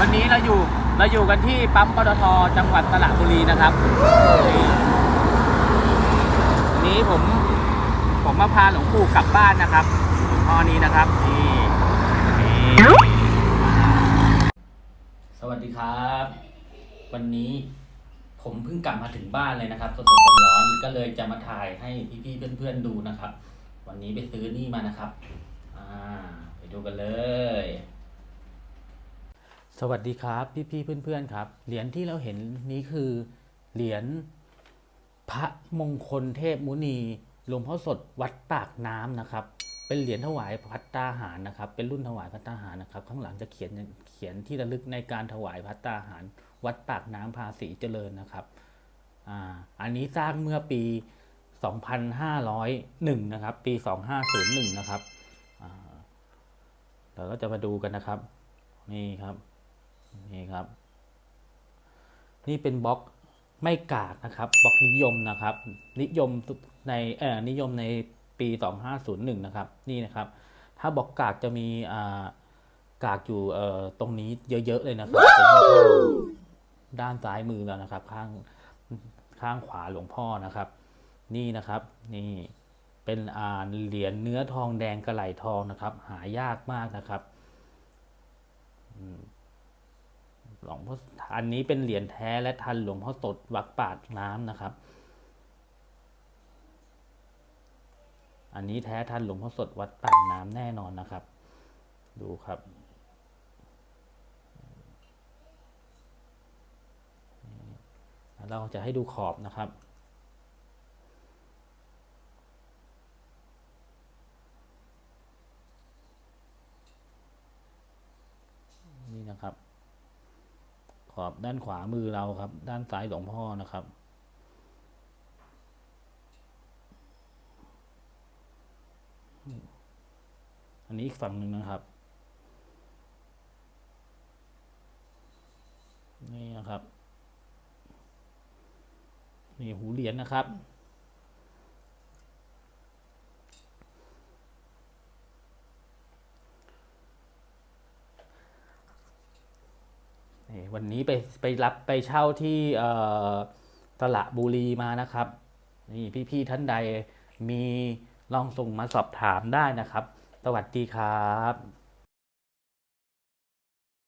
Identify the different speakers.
Speaker 1: วันนี้เราอยู่เราอยู่กันที่ปั๊มปตทจังหวัดสระบุรีนะครับนี่วันนี้ผมผมมาพาหลวงปู่กลับบ้านนะครับหลวงพ่อนี้นะครับนี่นี่สวัสดีครับ วันนี้ผมเพิ่งกลับมาถึงบ้านเลยนะครับสดๆร้อนๆก็เลยจะมาถ่ายให้พี่ๆเพื่อนๆดูนะครับ วันนี้ไปซื้อนี่มานะครับ อ่า ไปดูกันเลย สวัสดีครับ พี่ๆเพื่อนๆครับ เหรียญที่เราเห็นนี้คือเหรียญพระมงคลเทพมุนีหลวงพ่อสดวัดปากน้ำนะครับ เป็นเหรียญถวายพัตตาหารนะครับ เป็นรุ่นถวายพัตตาหารนะครับ ข้างหลังจะเขียนเขียนที่ระลึกในการถวายพัตตาหาร วัดปากน้ำภาษีเจริญนะครับอ่าอันนี้สร้างเมื่อปี 2501 นะครับ ปี 2501 นะครับอ่าเดี๋ยวเราจะมาดูกันนะครับ นี่ครับ นี่ครับ นี่เป็นบล็อกไม่กากนะครับบล็อกนิยมนะครับ นิยมในเอ่อนิยมในปี 2501 นะครับ นี่นะครับ ถ้าบล็อกกากจะมีอ่ากากอยู่เอ่อตรงนี้เยอะๆเลยนะครับด้านซ้ายมือแล้วนะครับ ข้างข้างขวาหลวงพ่อนะครับ นี่นะครับ นี่เป็นอ่าเหรียญเนื้อทองแดงกระไหลทองนะครับ หายากมากนะครับ หลวงพ่ออันนี้เป็นเหรียญแท้และทันหลวงพ่อสดวัดปากน้ำนะครับ อันนี้แท้ทันหลวงพ่อสดวัดปากน้ำแน่นอนนะครับ ดูครับเราจะให้ดูขอบนะครับ นี่นะครับ อบด้านขวามือเราครับ ด้านซ้ายหลวงพ่อนะครับ อันนี้อีกฝั่งหนึ่งนะครับ นี่นะครับ นี่หูเหรียญนะครับ วันนี้ไปไปรับไปเช่าที่ตละบุรีมานะครับ นี่พี่ๆท่านใดมีลองส่งมาสอบถามได้นะครับ สวัสดีครับ